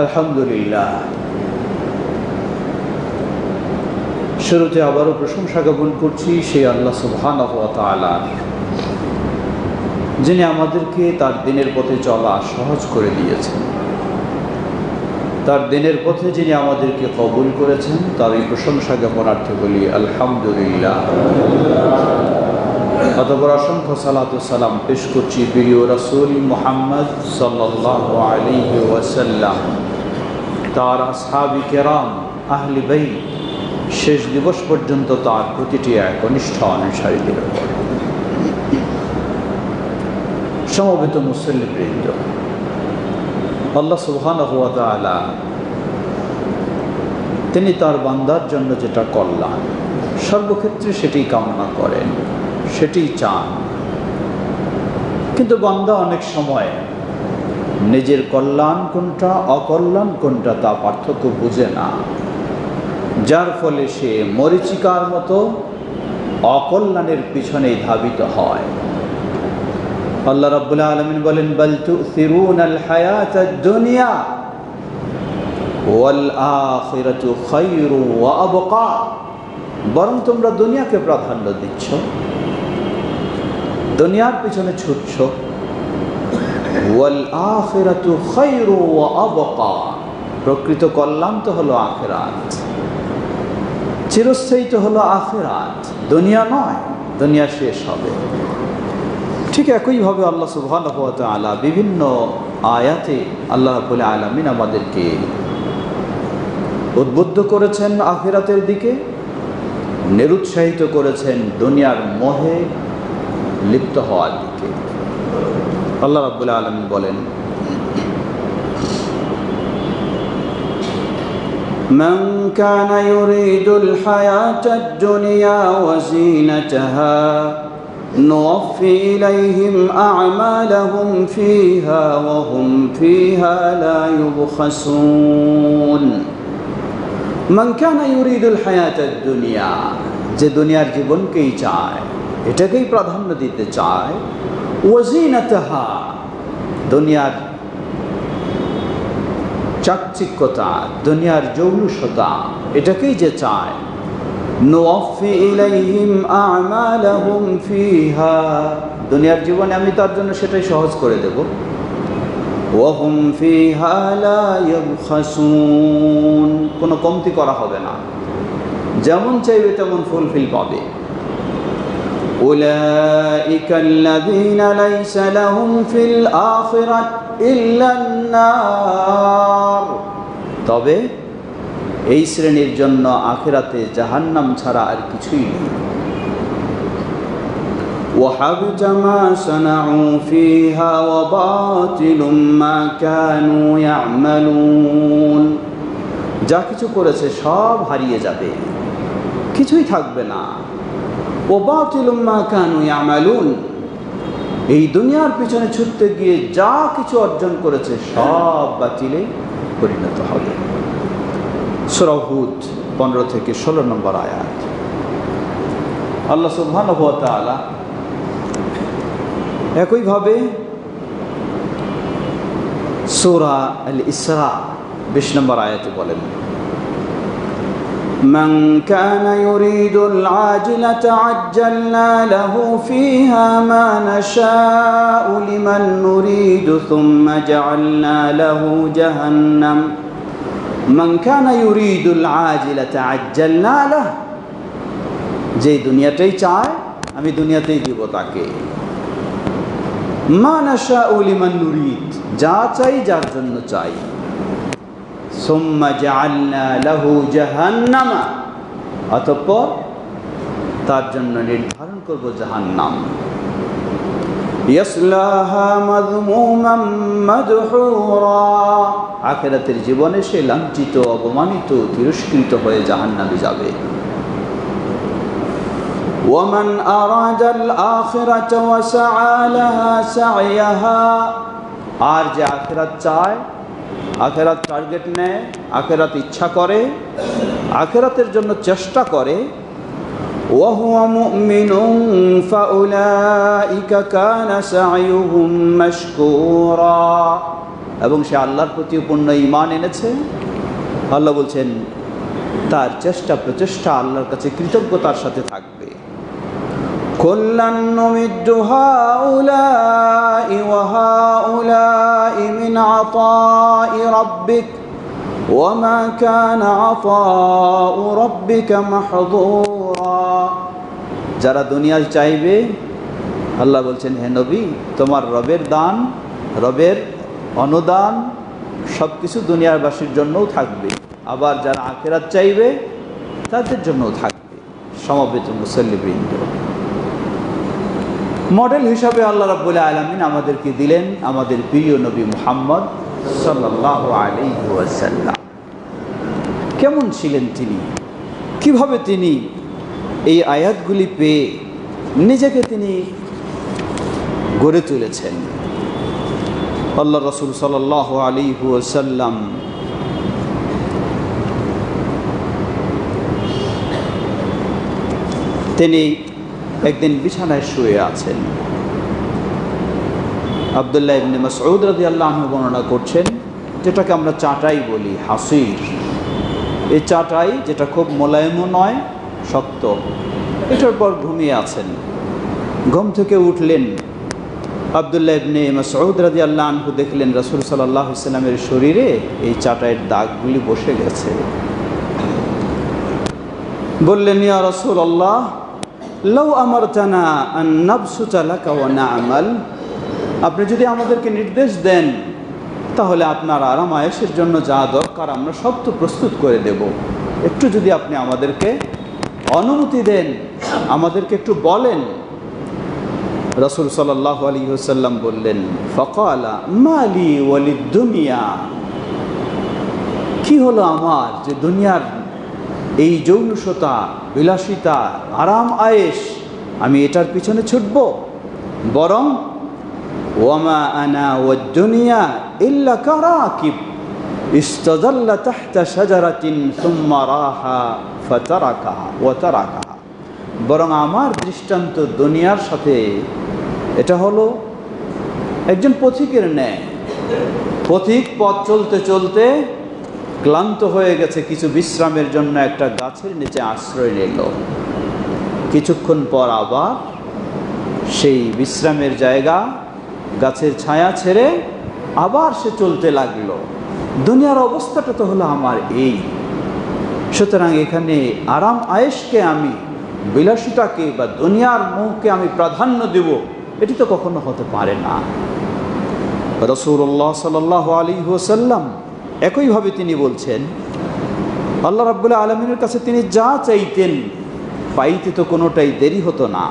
আলহামদুলিল্লাহ। শুরুতে আবারও প্রশংসা জ্ঞাপন করছি সেই আল্লাহ তালার যিনি আমাদেরকে তার দিনের পথে চলা সহজ করে দিয়েছেন। তার দিনের পথে যিনি আমাদেরকে কবুল করেছেন, তার এই প্রশংসা জ্ঞাপনার্থে বলি আলহামদুলিল্লাহ। অতপর অসংখ্য সালাতু সালাম পেশ করছি প্রিয় রসুল মোহাম্মদ সাল্লাহ তার আসহাবি কেরাম, আহলি বাই শেষ দিবস পর্যন্ত তার প্রতিটি এক একনিষ্ঠ অনুসারীদের সমবেত মুসল্লিবৃন্দ আল্লাহ সুবহান হুয়া তিনি তার বান্দার জন্য যেটা কল্যাণ, সর্বক্ষেত্রে সেটি কামনা করেন। সেটি চান। কিন্তু বান্দা অনেক সময়। নিজের কল্যাণ কোনটা, অকল্যাণ কোনটা তা পার্থক্য বুঝে না। যার ফলে সে মরিচিকার মতো অকল্যাণের পিছনেই ধাবিত হয়। আল্লাহ রাব্বুল আলমিন বলেন, বাল তুসিরুনাল হায়াতাদ দুনিয়া ওয়াল আখিরাতু খায়রু ওয়া আবকা। বরং তোমরা দুনিয়াকে প্রাধান্য দিচ্ছ। দুনিয়ার পিছনে ছুটছ প্রকৃত কল্যাণ তো হলো আখিরাত। চিরস্থায়ী তো হলো আখিরাত। দুনিয়া নয়, দুনিয়া শেষ হবে। ঠিক একইভাবে আল্লাহ সুবহান আলা বিভিন্ন আয়াতে আল্লাহ রাবুল আলমিন আমাদেরকে উদ্বুদ্ধ করেছেন আখিরাতের দিকে, নিরুৎসাহিত করেছেন দুনিয়ার মোহে লিপ্ত হওয়ার দিকে আল্লাহ রাবুল আলমিন বলেন من كان يريد الحياة الدنيا وزينتها نوفي إليهم أعمالهم فيها وهم فيها لا يبخسون من كان يريد الحياة الدنيا যে দুনিয়ার জীবনকেই চায় এটাকেই প্রাধান্য দিতে চায়। ওয়াজিনাতহা দুনিয়ার চাকচিক্যতা, দুনিয়ার জৌলুসতা, এটাকেই যে চায়। ফিহা, দুনিয়ার জীবনে আমি তার জন্য সেটাই সহজ করে দেব। ফিহা কোনো কমতি করা হবে না। যেমন চাইবে তেমন ফুলফিল পাবে। أولئك الذين ليس لهم في الآخرة إلا النار তবে এই শ্রেণীর জন্য আখেরাতে জাহান্নাম ছাড়া আর কিছুই নেই وحبط ما صنعوا فيها وباطل ما كانوا يعملون যা কিছু করেছে সব হারিয়ে যাবে কিছুই থাকবে না ও বাতিলুম্মা কানু এই দুনিয়ার পিছনে ছুটতে গিয়ে যা কিছু অর্জন করেছে, সব বাতিলে পরিণত হবে। সুরাহুদ পনেরো থেকে ষোলো নম্বর আয়াত। আল্লাহ সুবহান একইভাবে সোরা আল ইসরা বিশ নম্বর আয়াতে বলেন من كان يريد العاجلة عجلنا له فيها ما نشاء لمن نريد ثم جعلنا له جهنم من كان يريد العاجلة عجلنا له যে দুনিয়াটাই চায় আমি দুনিয়াতেই দিব তাকে ما نشاء لمن نريد যা চাই যার জন্য চাই ثم جعلنا له جهنم অতঃপর তার জন্য নির্ধারণ করব জাহান্নাম يصلاها مذموما مدحورا আখেরাতের জীবনে সে লাঞ্ছিত অপমানিত তিরস্কৃত হয়ে জাহান্নামে যাবে ومن أراد الآخرة وسعى لها سعيها আর যে আখেরাত চায় আখেরাত টার্গেট নেয় আখেরাত ইচ্ছা করে আখেরাতের জন্য চেষ্টা করে وهو مؤمن فأولئك كان سعيهم مشكورا এবং সে আল্লাহর প্রতি পূর্ণ ইমান এনেছে আল্লাহ বলছেন তার চেষ্টা প্রচেষ্টা আল্লাহর কাছে কৃতজ্ঞতার সাথে থাকবে كلا نمد هؤلاء وهؤلاء من عطاء ربك وما كان عطاء ربك محظورا যারা দুনিয়ায় চাইবে আল্লাহ বলছেন হে নবী তোমার রবের দান রবের অনুদান সব কিছু দুনিয়ারবাসীর জন্যও থাকবে আবার যারা আখেরাত চাইবে তাদের জন্যও থাকবে সমবেত মুসল্লিবৃন্দ মডেল হিসাবে আল্লাহ রাব্বুল আলমিন আমাদেরকে দিলেন আমাদের প্রিয় নবী মুহাম্মদ সাল্লাহ কেমন ছিলেন তিনি? কীভাবে তিনি এই আয়াতগুলি পেয়ে নিজেকে তিনি গড়ে তুলেছেন? আল্লাহ রসুল সাল্লাহ আলী ওয়াসাল্লাম তিনি একদিন বিছানায় শুয়ে আছেন। আবদুল্লাহ ইবনে মাসউদ রাদিয়াল্লাহু আনহু বর্ণনা করছেন, যেটাকে আমরা চাটাই বলি, হাসির। এই চাটাই যেটা খুব মোলায়েমও নয়, শক্ত। এটার পর ঘুমিয়ে আছেন। ঘুম থেকে উঠলেন। আবদুল্লাহ ইবনে মাসউদ রাদিয়াল্লাহু আনহু দেখলেন রাসূল সাল্লাল্লাহু আলাইহি সাল্লামের শরীরে এই চাটাইয়ের দাগগুলি বসে গেছে। বললেন, ইয়া নাবসুতা লাকা ওয়া না'মাল। আপনি যদি আমাদেরকে নির্দেশ দেন, তাহলে আপনার আরাম আয়েসের জন্য যা দরকার আমরা সব তো প্রস্তুত করে দেব। একটু যদি আপনি আমাদেরকে অনুমতি দেন, আমাদেরকে একটু বলেন। রসুল সাল্লাহ আলী সাল্লাম বললেন, ফকালা মালি ওয়ালি দুনিয়া। কি হলো আমার যে দুনিয়ার এই যৌনসতা, বিলাসিতা, আরাম আয়েস আমি এটার পিছনে ছুটব। বরং, ওয়ামা আনা ও দুনিয়া ইল্লা কারাকিব, ইস্তাদাল্লা তাহতা শাজারাতিন সুম্মা রাহা ফাতারাকাহা ওয়া তারাকাহা বরং আমার দৃষ্টান্ত দুনিয়ার সাথে এটা হলো একজন পথিকের ন্যায়। পথিক পথ চলতে চলতে ক্লান্ত হয়ে গেছে, কিছু বিশ্রামের জন্য একটা গাছের নিচে আশ্রয় নিল। কিছুক্ষণ পর আবার সেই বিশ্রামের জায়গা গাছের ছায়া ছেড়ে আবার সে চলতে লাগল। দুনিয়ার অবস্থাটা তো হলো আমার এই। সুতরাং এখানে আরাম আয়েসকে আমি, বিলাসিতাকে বা দুনিয়ার মুখকে আমি প্রাধান্য দেব, এটি তো কখনো হতে পারে না। রসুল্লাহ সাল আলী ওসাল্লাম একইভাবে তিনি বলছেন আল্লাহ রাবুল্লাহ আলমিনের কাছে তিনি যা চাইতেন পাইতে তো কোনোটাই দেরি হতো না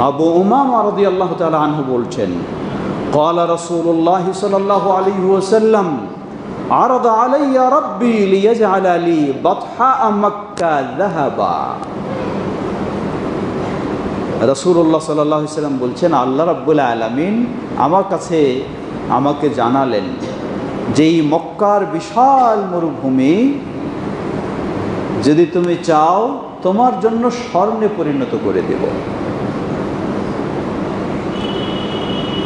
আবু উমাম আরদি আল্লাহ তালা আনহু বলছেন قال رسول الله صلى الله عليه وسلم عرض علي ربي ليجعل لي بطحاء مكة ذهبا রসুল্লাহ সাল্লাহ সাল্লাম বলছেন আল্লাহ রাব্বুল আলমিন আমার কাছে আমাকে জানালেন যেই মক্কার বিশাল মরুভূমি, যদি তুমি চাও, তোমার জন্য স্বর্ণে পরিণত করে দেব।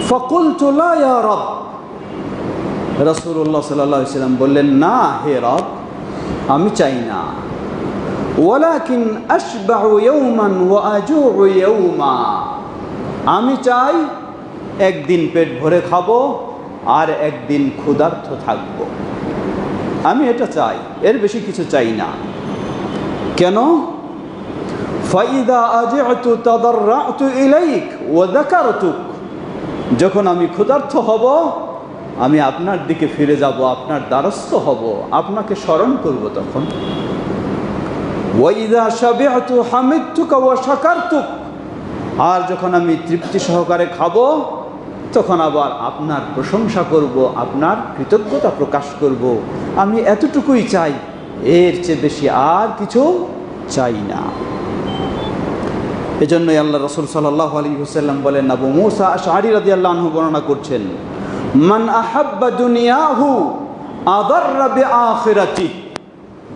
ফকুল রব। রসুল্লাহ সাল্লাম বললেন, না হে রব, আমি চাই না। ইয়ৌমা আমি চাই একদিন পেট ভরে খাব আর একদিন ক্ষুধার্থ থাকব। আমি এটা চাই, এর বেশি কিছু চাই না। কেন? যখন আমি ক্ষুধার্থ হব, আমি আপনার দিকে ফিরে যাব, আপনার দ্বারস্থ হব, আপনাকে স্মরণ করব তখন। আর যখন আমি তৃপ্তি সহকারে খাব তখন আবার আপনার প্রশংসা করব, আপনার কৃতজ্ঞতা প্রকাশ করব। আমি এতটুকুই চাই, এর চেয়ে বেশি আর কিছু চাই না। এজন্যই আল্লাহ রসুল সাল্লাহ আলী হুসাল্লাম বলেন, আবু মুসা শাহরি রাদি আল্লাহ বর্ণনা করছেন, মান আহাব্বা দুনিয়াহু আদার রাবে আখেরাতি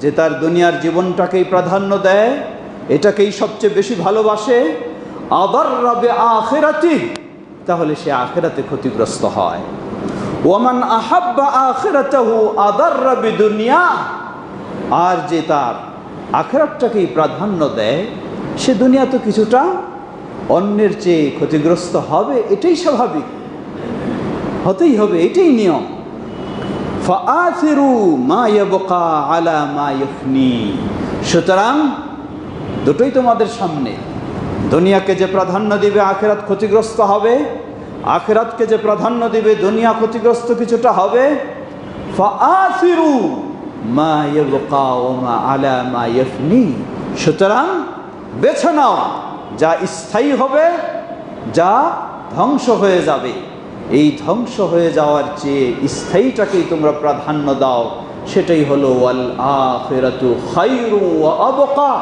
যে তার দুনিয়ার জীবনটাকেই প্রাধান্য দেয়, এটাকেই সবচেয়ে বেশি ভালোবাসে আদার রাবে আখেরাতি তাহলে সে আখেরাতে ক্ষতিগ্রস্ত হয়। ওমান আহাব্বা আখিরাতাহু আদাররা বিদুনিয়া। আর যে তার আখেরাতটাকেই প্রাধান্য দেয়, সে দুনিয়া তো কিছুটা অন্যের চেয়ে ক্ষতিগ্রস্ত হবে, এটাই স্বাভাবিক। হতেই হবে, এটাই নিয়ম। সুতরাং দুটোই তোমাদের সামনে। দুনিয়াকে যে প্রাধান্য দিবে আখেরাত ক্ষতিগ্রস্ত হবে, আখেরাতকে যে প্রাধান্য দিবে দুনিয়া ক্ষতিগ্রস্ত কিছুটা হবে। সুতরাং বেছে নাও যা স্থায়ী হবে, যা ধ্বংস হয়ে যাবে। এই ধ্বংস হয়ে যাওয়ার চেয়ে স্থায়ীটাকেই তোমরা প্রাধান্য দাও, সেটাই হলো ওয়াল আখিরাতু খায়রু ওয়া আবকা।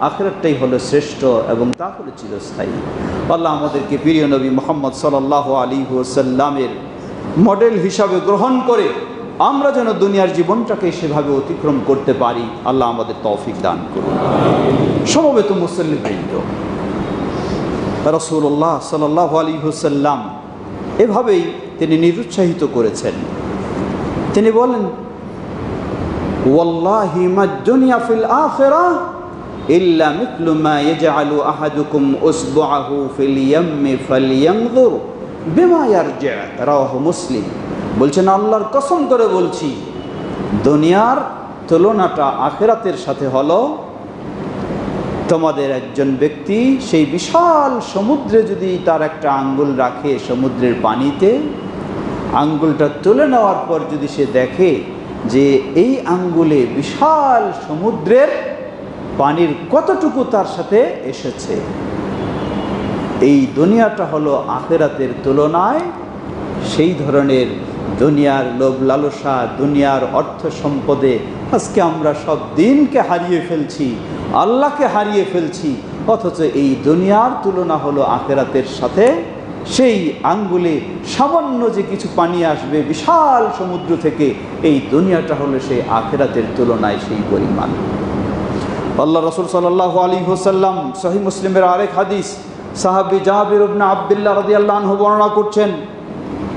আখিরাতটাই হলো শ্রেষ্ঠ এবং তা হলো চিরস্থায়ী। আল্লাহ আমাদেরকে প্রিয় নবী মোহাম্মদ সাল্লাহ আলী ওসাল্লামের মডেল হিসাবে গ্রহণ করে আমরা যেন দুনিয়ার জীবনটাকে সেভাবে অতিক্রম করতে পারি, আল্লাহ আমাদের তৌফিক দান করুন। সমবেত মুসল্লি বৃন্দ রসুল্লাহ সাল্লাহ আলী হুসাল্লাম এভাবেই তিনি নিরুৎসাহিত করেছেন। তিনি বলেন, ওয়াল্লাহি মাদ-দুনিয়া ফিল ইল্লা মিথলু মা ইয়াজআলু আহাদুকুম উসবুআহু ফিল ইয়াম্মি ফালইয়ানজুর বিমা ইয়ারজি রাওয়াহু মুসলিম। বলছেন, আল্লাহর কসম করে বলছি, দুনিয়ার তুলনাটা আখেরাতের সাথে হলো, তোমাদের একজন ব্যক্তি সেই বিশাল সমুদ্রে যদি তার একটা আঙ্গুল রাখে সমুদ্রের পানিতে, আঙ্গুলটা তুলে নেওয়ার পর যদি সে দেখে যে এই আঙ্গুলে বিশাল সমুদ্রের পানির কতটুকু তার সাথে এসেছে? এই দুনিয়াটা হলো আখেরাতের তুলনায় সেই ধরনের দুনিয়ার লোভ লালসা, দুনিয়ার অর্থ সম্পদে আজকে আমরা সব দিনকে হারিয়ে ফেলছি, আল্লাহকে হারিয়ে ফেলছি, অথচ এই দুনিয়ার তুলনা হলো আখেরাতের সাথে। সেই আঙ্গুলে সামান্য যে কিছু পানি আসবে বিশাল সমুদ্র থেকে, এই দুনিয়াটা হলো সেই আখেরাতের তুলনায় সেই পরিমাণ। আল্লাহ রসুল সাল্লাহ আলী হোসাল্লাম সহি মুসলিমের আরেক হাদিস সাহাবি জাহাবির উবনা আবদুল্লাহ রদি আল্লাহ বর্ণনা করছেন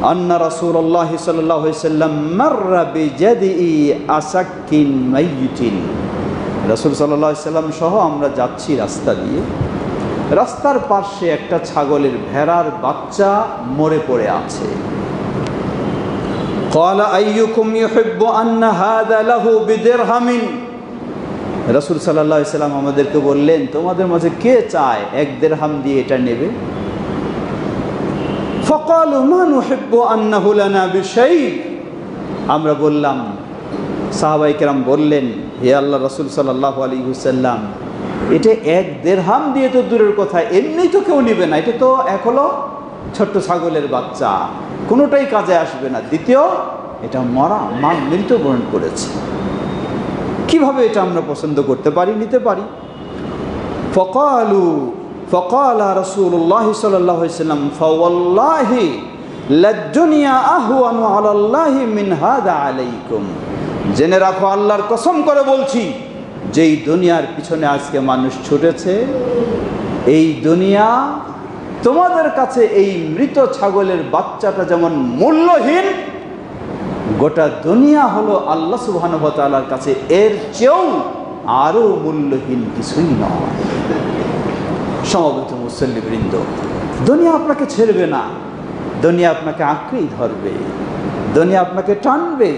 আন্না রাসূল আল্লাহ সাল্লাহ সাল্লাম মাররা বিজাদিই আসাক্কিন মাইয়িতিন রাসূল সাল্লাহ সাল্লাম সহ আমরা যাচ্ছি রাস্তা দিয়ে রাস্তার পাশে একটা ছাগলের ভেড়ার বাচ্চা মরে পড়ে আছে قال أيكم يحب أن هذا له بدرهم রসুল সাল্লাহ সাল্লাম আমাদেরকে বললেন, তোমাদের মাঝে কে চায় এক দেড় হাম দিয়ে এটা নেবে? ফকাল আমরা বললাম সাহাবাই কেরাম বললেন, হে আল্লাহ রসুল সাল্লাহ আলী হুসাল্লাম এটা এক দেড় হাম দিয়ে তো দূরের কথা, এমনি তো কেউ নেবে না। এটা তো এক হলো ছোট্ট ছাগলের বাচ্চা, কোনোটাই কাজে আসবে না। দ্বিতীয়, এটা মরা, মা মৃত্যুবরণ করেছে। কীভাবে এটা আমরা পছন্দ করতে পারি, নিতে পারি? ফকালু, ফকালা রসুল্লাহ সাল্লাম, ফওয়াল্লাহি লাজ্জুনিয়া আহওয়ানু আলাল্লাহি মিন হাদা আলাইকুম। জেনে রাখো, আল্লাহর কসম করে বলছি, যেই দুনিয়ার পিছনে আজকে মানুষ ছুটেছে, এই দুনিয়া তোমাদের কাছে এই মৃত ছাগলের বাচ্চাটা যেমন মূল্যহীন গোটা দুনিয়া হলো আল্লাহ সুবাহানুভতালার কাছে এর চেয়েও আরও মূল্যহীন কিছুই নয়। সমবেত মুসল্লিবৃন্দ দুনিয়া আপনাকে ছেড়বে না। দুনিয়া আপনাকে আঁকড়েই ধরবে। দুনিয়া আপনাকে টানবে।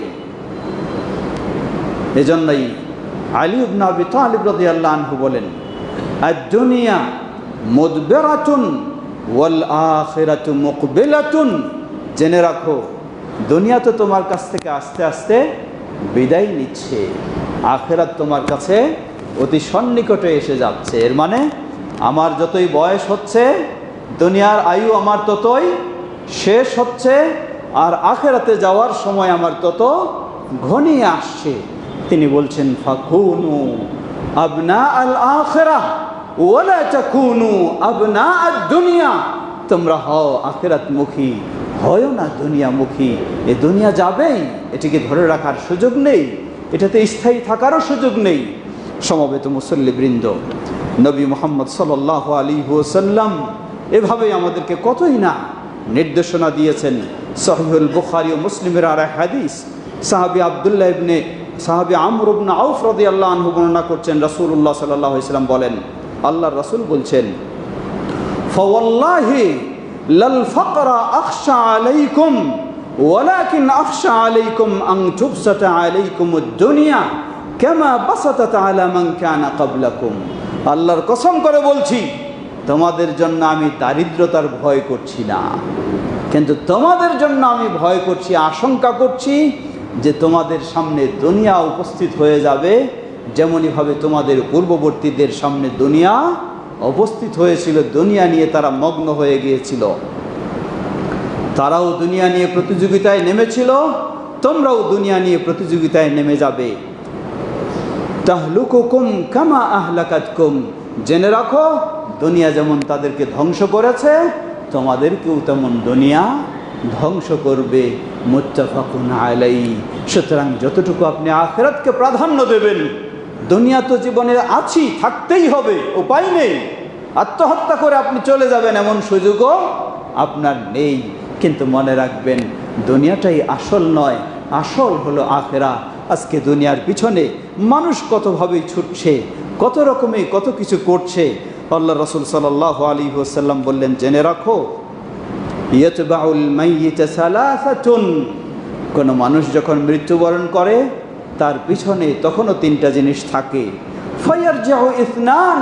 এজন্যই আলী উবনা আবি তালিব রদি আল্লাহ আনহু বলেন আর দুনিয়া মুদবেরাতুন ওয়াল আখিরাতু মুকবিলাতুন। জেনে রাখো দুনিয়া তো তোমার কাছ থেকে আস্তে আস্তে বিদায় নিচ্ছে। আখেরাত তোমার কাছে অতি সন্নিকটে এসে যাচ্ছে। এর মানে আমার যতই বয়স হচ্ছে, দুনিয়ার আয়ু আমার ততই শেষ হচ্ছে, আর আখেরাতে যাওয়ার সময় আমার তত ঘনিয়ে আসছে। তিনি বলছেন, ফাকুনু আবনা আল আখেরা ওলা চাকুনু আবনা আর দুনিয়া। তোমরা হও আখেরাত মুখী হয় না দুনিয়ামুখী। এ দুনিয়া যাবেই, এটিকে ধরে রাখার সুযোগ নেই, এটাতে স্থায়ী থাকারও সুযোগ নেই। সমবেত মুসল্লিবৃন্দ, নবী মোহাম্মদ সাল্লাহ আলী ওসাল্লাম এভাবেই আমাদেরকে কতই না নির্দেশনা দিয়েছেন। সহিহুল বুখারি ও মুসলিমের আর হাদিস, সাহাবি আবদুল্লাহ ইবনে, সাহাবি আমর ইবনে আউফ রাদিয়াল্লাহু আনহু বর্ণনা করছেন, রাসূলুল্লাহ সাল্লাল্লাহু আলাইহি সাল্লাম বলেন, আল্লাহর রাসূল বলছেন লাল ফকরা আকশা আলাইকুম, ওয়ালাকিন আকশা আলাইকুম আং টুবসাতা আলাইকুম দুনিয়া কেমা বাসাতা আলা মান কানা কাবলাকুম আল্লাহর কসম করে বলছি, তোমাদের জন্য আমি দারিদ্রতার ভয় করছি না। কিন্তু তোমাদের জন্য আমি ভয় করছি, আশঙ্কা করছি যে তোমাদের সামনে দুনিয়া উপস্থিত হয়ে যাবে যেমনইভাবে তোমাদের পূর্ববর্তীদের সামনে দুনিয়া উপস্থিত হয়েছিল, দুনিয়া নিয়ে তারা মগ্ন হয়ে গিয়েছিল। তারাও দুনিয়া নিয়ে প্রতিযোগিতায় নেমেছিল, তোমরাও দুনিয়া নিয়ে প্রতিযোগিতায় নেমে যাবে। তাহলুকুকুম কামা আহলাকাতকুম। জেনে রাখো, দুনিয়া যেমন তাদেরকে ধ্বংস করেছে, তোমাদেরকেও তেমন দুনিয়া ধ্বংস করবে। মুত্তাফাকুন আলাই সুতরাং যতটুকু আপনি আখেরাতকে প্রাধান্য দেবেন দুনিয়া তো জীবনে আছি, থাকতেই হবে, উপায় নেই। আত্মহত্যা করে আপনি চলে যাবেন এমন সুযোগও আপনার নেই। কিন্তু মনে রাখবেন, দুনিয়াটাই আসল নয়, আসল হলো আখেরা। আজকে দুনিয়ার পিছনে মানুষ কতভাবেই ছুটছে, কত রকমে কত কিছু করছে, আল্লাহ রসুল সাল্লাহ আলী ওসাল্লাম বললেন, জেনে রাখো, ইয়তবাউল মাইয়িতা সালাসাতুন। কোনো মানুষ যখন মৃত্যুবরণ করে তার পিছনে তখনও তিনটা জিনিস থাকে। ফয়ার যাও ইসনান,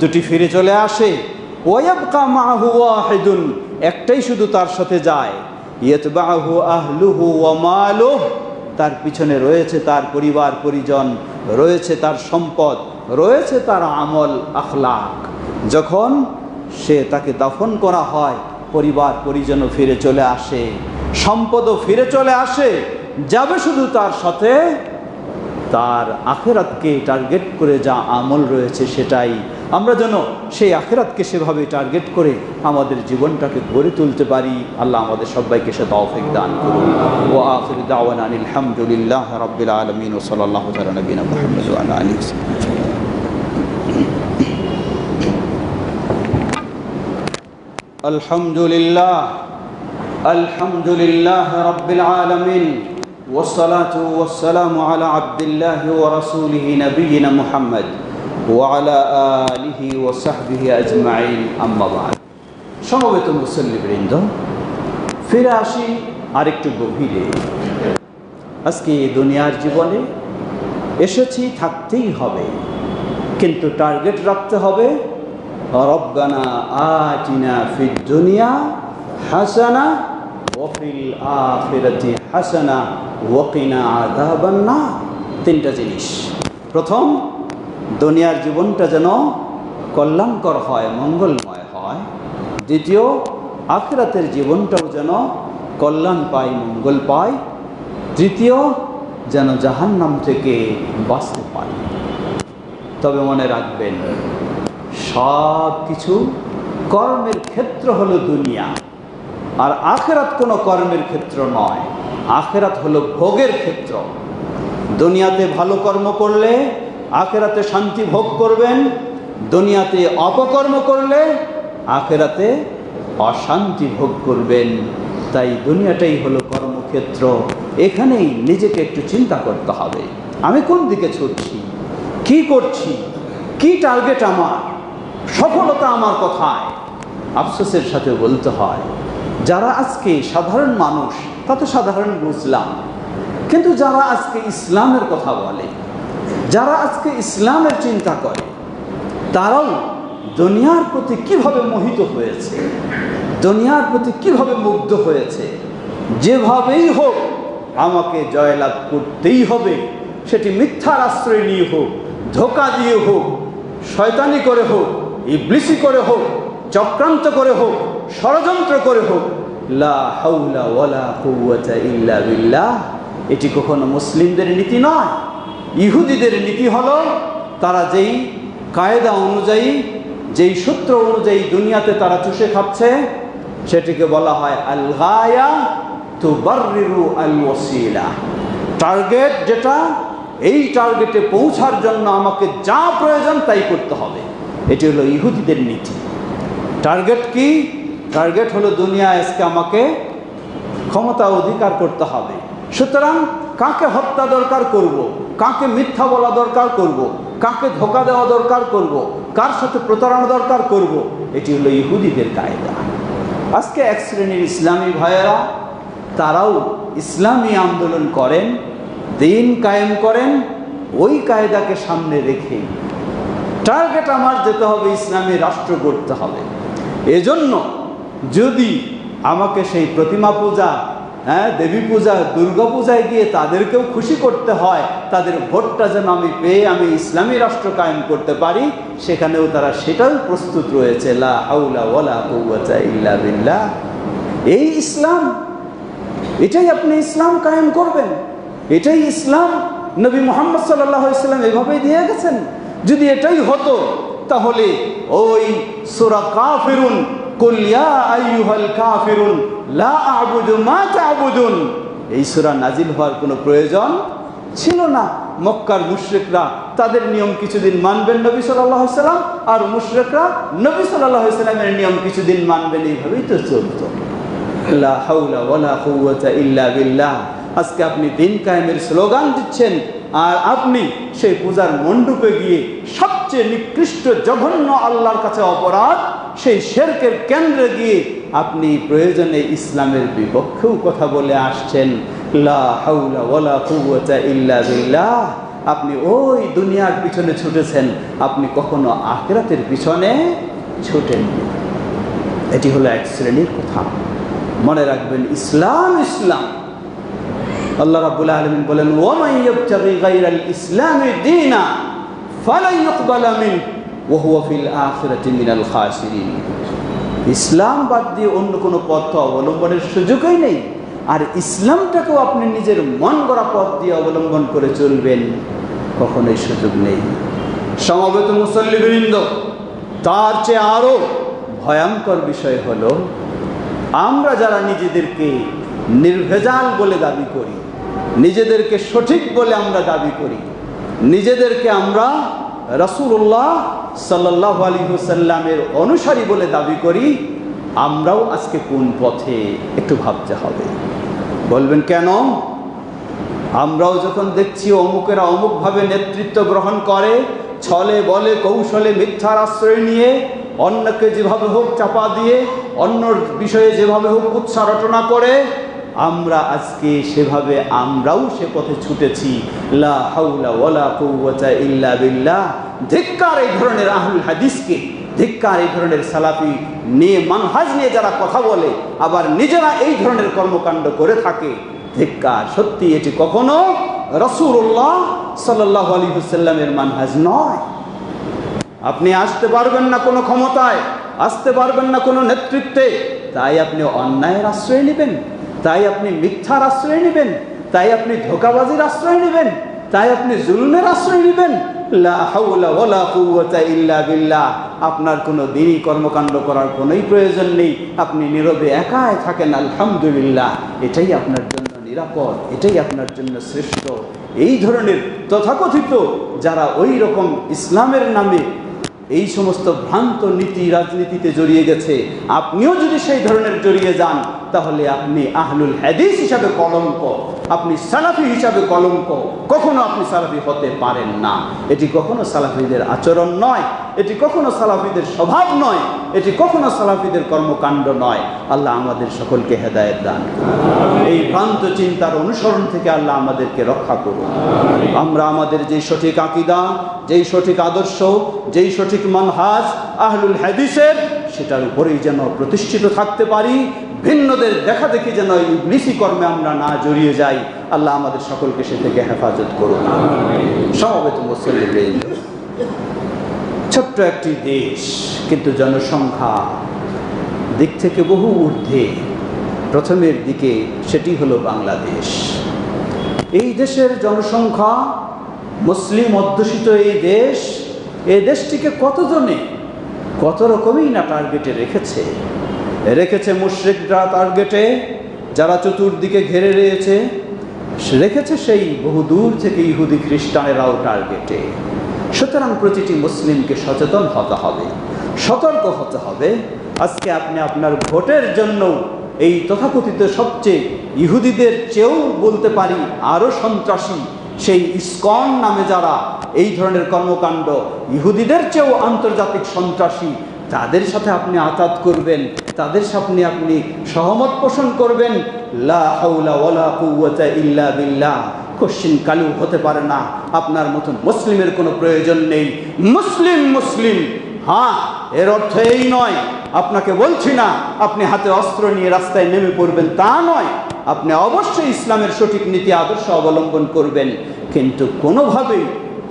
দুটি ফিরে চলে আসে। ওয়াবকা মাহু ওয়াহিদুন, একটাই শুধু তার সাথে যায়। ইয়তবাহু আহলুহু ওয়া মালুহ, তার পিছনে রয়েছে তার পরিবার, পরিজন, রয়েছে তার সম্পদ, রয়েছে তার আমল, আখলাক। যখন সে তাকে দাফন করা হয়, পরিবার, পরিজনও ফিরে চলে আসে। সম্পদও ফিরে চলে আসে, যাবে শুধু তার সাথে তার আখেরাতকে টার্গেট করে যা আমল রয়েছে সেটাই আমরা যেন সেই আখেরাতকে সেভাবে টার্গেট করে আমাদের জীবনটাকে গড়ে তুলতে পারি আল্লাহ আমাদের সবাইকে সে তৌফিক দান করুন ও আখির দাওয়ান আলহামদুলিল্লাহ রাব্বিল আলামিন ও সাল্লাল্লাহু তাআলা নবিনা মুহাম্মদ ওয়া আলা আলিহি الحمد لله الحمد لله رب العالمين والصلاة والسلام على عبد الله ورسوله نبينا محمد وعلى آله وصحبه أجمعين أما بعد সমবেত মুসল্লিবৃন্দ ফিরে আসি আরেকটু গভীরে আজকে এই দুনিয়ার জীবনে এসেছি থাকতেই হবে কিন্তু টার্গেট রাখতে হবে রব্বানা আতিনা ফিদ দুনিয়া হাসানা ওফিল আখিরাতি হাসানা, ওয়াকিনা আযাবান নার তিনটা জিনিস। প্রথম, দুনিয়ার জীবনটা যেন কল্যাণকর হয়, মঙ্গলময় হয়। দ্বিতীয়, আখিরাতের জীবনটাও যেন কল্যাণ পায়, মঙ্গল পায়। তৃতীয়, যেন জাহান্নাম থেকে বাঁচতে পারে তবে মনে রাখবেন সব কিছু কর্মের ক্ষেত্র হলো দুনিয়া। আর আখেরাত কোনো কর্মের ক্ষেত্র নয়। আখেরাত হলো ভোগের ক্ষেত্র। দুনিয়াতে ভালো কর্ম করলে আখেরাতে শান্তি ভোগ করবেন, দুনিয়াতে অপকর্ম করলে আখেরাতে অশান্তি ভোগ করবেন। তাই দুনিয়াটাই হলো কর্মক্ষেত্র। এখানেই নিজেকে একটু চিন্তা করতে হবে। আমি কোন দিকে ছুটছি? কি করছি? কি টার্গেট আমার? সফলতা আমার কথায়? আফসোসের সাথে বলতে হয়, যারা আজকে সাধারণ মানুষ তা তো সাধারণ বুঝলাম। কিন্তু যারা আজকে ইসলামের কথা বলে, যারা আজকে ইসলামের চিন্তা করে, তারাও দুনিয়ার প্রতি কীভাবে মোহিত হয়েছে, দুনিয়ার প্রতি কীভাবে মুগ্ধ হয়েছে, যেভাবেই হোক আমাকে জয়লাভ করতেই হবে, সেটি মিথ্যার আশ্রয় নিয়ে হোক, ধোকা দিয়ে হোক, শয়তানি করে হোক, ইবলিসি করে হোক, চক্রান্ত করে হোক, ষড়যন্ত্র করে হোক এটি কখনো মুসলিমদের নীতি নয়। ইহুদিদের নীতি হলো, তারা যেই কায়দা অনুযায়ী, যেই সূত্র অনুযায়ী দুনিয়াতে তারা চুষে খাচ্ছে, সেটিকে বলা হয় আল গায়া তুবাররিরু আল ওয়াসিলা টার্গেট যেটা, এই টার্গেটে পৌঁছার জন্য আমাকে যা প্রয়োজন তাই করতে হবে। এটি হলো ইহুদিদের নীতি। টার্গেট কি? টার্গেট হলো দুনিয়া আজকে আমাকে ক্ষমতা অধিকার করতে হবে সুতরাং কাকে হত্যা দরকার করব। কাকে মিথ্যা বলা দরকার করব। কাকে ধোকা দেওয়া দরকার করব। কার সাথে প্রতারণা দরকার করব। এটি হলো ইহুদিদের কায়দা আজকে এক শ্রেণির ইসলামী ভাইয়েরা, তারাও ইসলামী আন্দোলন করেন, দিন কায়েম করেন, ওই কায়দাকে সামনে রেখে টার্গেট আমার যেতে হবে, ইসলামী রাষ্ট্র গড়তে হবে এজন্য যদি আমাকে সেই প্রতিমা পূজা হ্যাঁ দেবী পূজা, দুর্গা পূজায় গিয়ে তাদেরকেও খুশি করতে হয়, তাদের ভোটটা যেন আমি পেয়ে আমি ইসলামী রাষ্ট্র কায়েম করতে পারি, সেখানেও তারা সেটাও প্রস্তুত রয়েছে। বিল্লাহ। এই ইসলাম, এটাই আপনি ইসলাম কায়েম করবেন। এটাই ইসলাম নবী মোহাম্মদ সাল্লাহ ইসলাম এভাবেই দিয়ে গেছেন। যদি এটাই হতো, তাহলে ওই সোরা সুরা কাফিরুন কুলিয়া আইয়ুহাল কাফিরুন, লা আবুদু মা তাবুদুন। এই সূরা নাজিল হওয়ার কোনো প্রয়োজন ছিল না। মক্কার মুশরিকরা তাদের নিয়ম কিছুদিন মানবেন নবী সাল্লাহ সাল্লাম, আর মুশরিকরা নবী সাল্লাহ সাল্লামের নিয়ম কিছুদিন মানবেন, এইভাবেই তো চলতো। বিল্লাহ। আজকে আপনি দিন কায়েমের স্লোগান দিচ্ছেন, আর আপনি সেই পূজার মণ্ডপে গিয়ে সবচেয়ে নিকৃষ্ট জঘন্য আল্লাহর কাছে অপরাধ সেই শেরকের কেন্দ্রে গিয়ে আপনি প্রয়োজনে ইসলামের বিপক্ষেও কথা বলে আসছেন। আপনি ওই দুনিয়ার পিছনে ছুটেছেন। আপনি কখনো আখেরাতের পিছনে ছুটেন এটি হলো এক শ্রেণির কথা। মনে রাখবেন, ইসলাম ইসলাম। আল্লাহ রাব্বুল আলামিন বলেন গায়রাল ইসলামি দীনা ফালান মিন মিনাল খাসিরিন। ইসলাম বাদ দিয়ে অন্য কোনো পথ অবলম্বনের সুযোগই নেই। আর ইসলামটাকেও আপনি নিজের মন গড়া পথ দিয়ে অবলম্বন করে চলবেন, কখনোই সুযোগ নেই। সমবেত মুসল্লিবৃন্দ, তার চেয়ে আরও ভয়ঙ্কর বিষয় হল, আমরা যারা নিজেদেরকে নির্ভেজাল বলে দাবি করি, নিজেদেরকে সঠিক বলে আমরা দাবি করি, নিজেদেরকে আমরা রসুল্লাহ সাল্লাহ আলী হুসাল্লামের অনুসারী বলে দাবি করি, আমরাও আজকে কোন পথে একটু ভাবতে হবে। বলবেন কেন? আমরাও যখন দেখছি অমুকেরা অমুকভাবে নেতৃত্ব গ্রহণ করে, ছলে বলে, কৌশলে মিথ্যার আশ্রয় নিয়ে, অন্যকে যেভাবে হোক চাপা দিয়ে, অন্যর বিষয়ে যেভাবে হোক উৎসাহ রটনা করে আমরা আজকে সেভাবে, আমরাও সে পথে ছুটেছি। লা বিল্লাহ। ধিক্কার এই ধরনের আহুল হাদিসকে, ধিক্কার এই ধরনের সালাপি নিয়ে, মানহাজ নিয়ে যারা কথা বলে, আবার নিজেরা এই ধরনের কর্মকাণ্ড করে থাকে, ধিক্কার সত্যি এটি কখনো রসুল্লাহ সাল্লাহ আলী হুসাল্লামের মানহাজ নয়। আপনি আসতে পারবেন না কোনো ক্ষমতায়, আসতে পারবেন না কোনো নেতৃত্বে, তাই আপনি অন্যায়ের আশ্রয় নেবেন। তাই আপনি মিথ্যার আশ্রয় নেবেন, তাই আপনি ধোকাবাজির আশ্রয় নেবেন, তাই আপনি জুলমের আশ্রয় নেবেন। আপনার কোনো দিনই কর্মকাণ্ড করার কোনোই প্রয়োজন নেই। আপনি নীরবে একাই থাকেন, আলহামদুলিল্লাহ। এটাই আপনার জন্য নিরাপদ, এটাই আপনার জন্য শ্রেষ্ঠ। এই ধরনের তথাকথিত যারা ওই রকম ইসলামের নামে এই সমস্ত ভ্রান্ত নীতি, রাজনীতিতে জড়িয়ে গেছে, আপনিও যদি সেই ধরনের জড়িয়ে যান তাহলে আপনি আহলুল হাদিস হিসাবে কলঙ্ক, আপনি সালাফি হিসাবে কলঙ্ক। কখনো আপনি সালাফি হতে পারেন না। এটি কখনো সালাফিদের আচরণ নয়, এটি কখনো সালাফিদের স্বভাব নয়, এটি কখনো সালাফিদের কর্মকাণ্ড নয়। আল্লাহ আমাদের সকলকে হেদায়েত দান এই ভ্রান্ত চিন্তার অনুসরণ থেকে আল্লাহ আমাদেরকে রক্ষা করুন। আমরা আমাদের যেই সঠিক আকিদা, যেই সঠিক আদর্শ, যেই সঠিক মানহাজ আহলুল হাদিসের, সেটার উপরেই যেন প্রতিষ্ঠিত থাকতে পারি। ভিন্নদের দেখা দেখি যেন ইবলিসি কর্মে আমরা না জড়িয়ে যাই, আল্লাহ আমাদের সকলকে সে থেকে হেফাজত করুন। সমবেত মুসলিম ছোট্ট একটি দেশ, কিন্তু জনসংখ্যা দিক থেকে বহু ঊর্ধ্বে। প্রথমের দিকে সেটি হলো বাংলাদেশ। এই দেশের জনসংখ্যা মুসলিম অধ্যুষিত এই দেশ এই দেশটিকে কতজনে কত রকমই না টার্গেটে রেখেছে? রেখেছে মুশ্রিকরা টার্গেটে যারা চতুর্দিকে ঘেরে রয়েছে, রেখেছে সেই বহু দূর থেকে ইহুদি খ্রিস্টানেরাও টার্গেটে সুতরাং প্রতিটি মুসলিমকে সচেতন হতে হবে, সতর্ক হতে হবে। আজকে আপনি আপনার ভোটের জন্য এই তথাকথিত সবচেয়ে ইহুদিদের চেয়েও বলতে পারি আরও সন্ত্রাসী, সেই ইসকন নামে যারা এই ধরনের কর্মকাণ্ড ইহুদিদের চেয়েও আন্তর্জাতিক সন্ত্রাসী তাদের সাথে আপনি আতাত করবেন, তাদের সামনে আপনি সহমত পোষণ করবেন। বিল্লাহ। কোশ্চিন কালু হতে পারে না, আপনার মতন মুসলিমের কোনো প্রয়োজন নেই। মুসলিম মুসলিম। হ্যাঁ এর অর্থ এই নয়, আপনাকে বলছি না, আপনি হাতে অস্ত্র নিয়ে রাস্তায় নেমে পড়বেন, তা নয়। আপনি অবশ্যই ইসলামের সঠিক নীতি আদর্শ অবলম্বন করবেন। কিন্তু কোনোভাবেই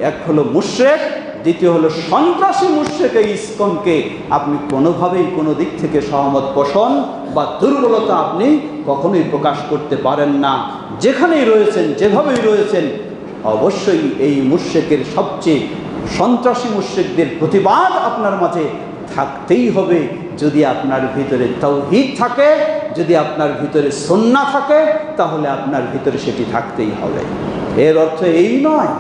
এক হলো মুশ্রেক দ্বিতীয় হলো সন্ত্রাসী মুশ্রেক, ইস্কনকে আপনি কোনোভাবেই কোনো দিক থেকে সহমত পোষণ বা দুর্বলতা আপনি কখনোই প্রকাশ করতে পারেন না। যেখানেই রয়েছেন, যেভাবেই রয়েছেন, অবশ্যই এই মুশ্রেকের সবচেয়ে সন্ত্রাসী মুশ্রিকদের প্রতিবাদ আপনার মাঝে থাকতেই হবে। যদি আপনার ভিতরে তৌহিদ থাকে, যদি আপনার ভিতরে সন্না থাকে, তাহলে আপনার ভিতরে সেটি থাকতেই হবে। এর অর্থ এই নয়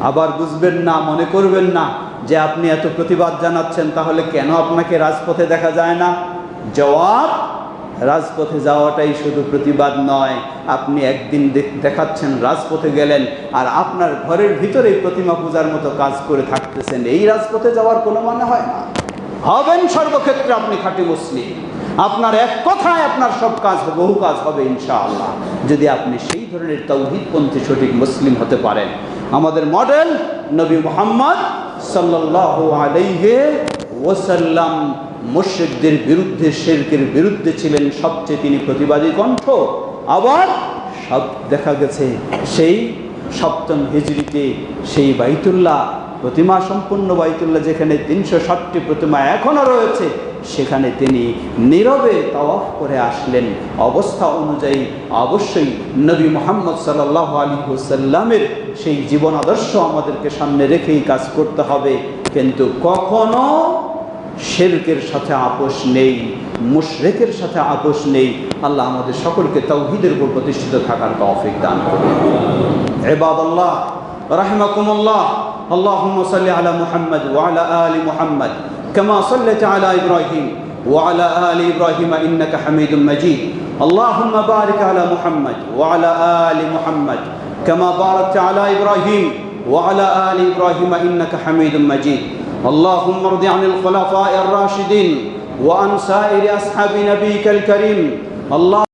আবার বুঝবেন না, মনে করবেন না যে আপনি এত প্রতিবাদ জানাচ্ছেন, তাহলে কেন আপনাকে রাজপথে দেখা যায় না? জবাব, রাজপথে যাওয়াটাই শুধু প্রতিবাদ নয়। আপনি একদিন দেখ- দেখাচ্ছেন রাজপথে গেলেন আর আপনার ঘরের ভিতরেই প্রতিমা পূজার মতো কাজ করে থাকতেছেন। এই রাজপথে যাওয়ার কোনো মানে হয় না। হবেন সর্বক্ষেত্রে আপনি খাঁটি মুসলিম। আপনার এক কথায় আপনার সব কাজ, বহু কাজ হবে ইনশাআল্লাহ। যদি আপনি সেই ধরনের তৌহিদপন্থী সঠিক মুসলিম হতে পারেন। আমাদের মডেল নবী মোহাম্মদ সাল্লাল্লাহু আলাইহি ওয়াসাল্লাম মুশ্রিকদের বিরুদ্ধে, শেরকের বিরুদ্ধে ছিলেন সবচেয়ে তিনি প্রতিবাদী কণ্ঠ। আবার সব দেখা গেছে, সেই সপ্তম হিজড়িতে সেই বাইতুল্লাহ, প্রতিমা সম্পূর্ণ বাইতুল্লাহ যেখানে তিনশো ষাটটি প্রতিমা এখনও রয়েছে। সেখানে তিনি নীরবে তওয়াফ করে আসলেন। অবস্থা অনুযায়ী অবশ্যই নবী মোহাম্মদ সাল্লাহ আলী হুসাল্লামের সেই জীবন আদর্শ আমাদেরকে সামনে রেখেই কাজ করতে হবে। কিন্তু কখনো শেরকের সাথে আপোষ নেই, মুশরেকের সাথে আপোষ নেই। আল্লাহ আমাদের সকলকে তৌহিদের উপর প্রতিষ্ঠিত থাকার তফিক দান করে এবাদ আল্লাহ রাহমাকুমুল্লাহ আল্লাহ আলা মুহাম্মদ ওয়ালা আলী মুহাম্মদ। كما صليت على إبراهيم وعلى آل إبراهيم إنك حميد مجيد. اللهم بارك على محمد وعلى آل محمد كما باركت على إبراهيم وعلى آل إبراهيم إنك حميد مجيد. اللهم ارض عن الخلفاء الراشدين وعن سائر أصحاب نبيك الكريم. الله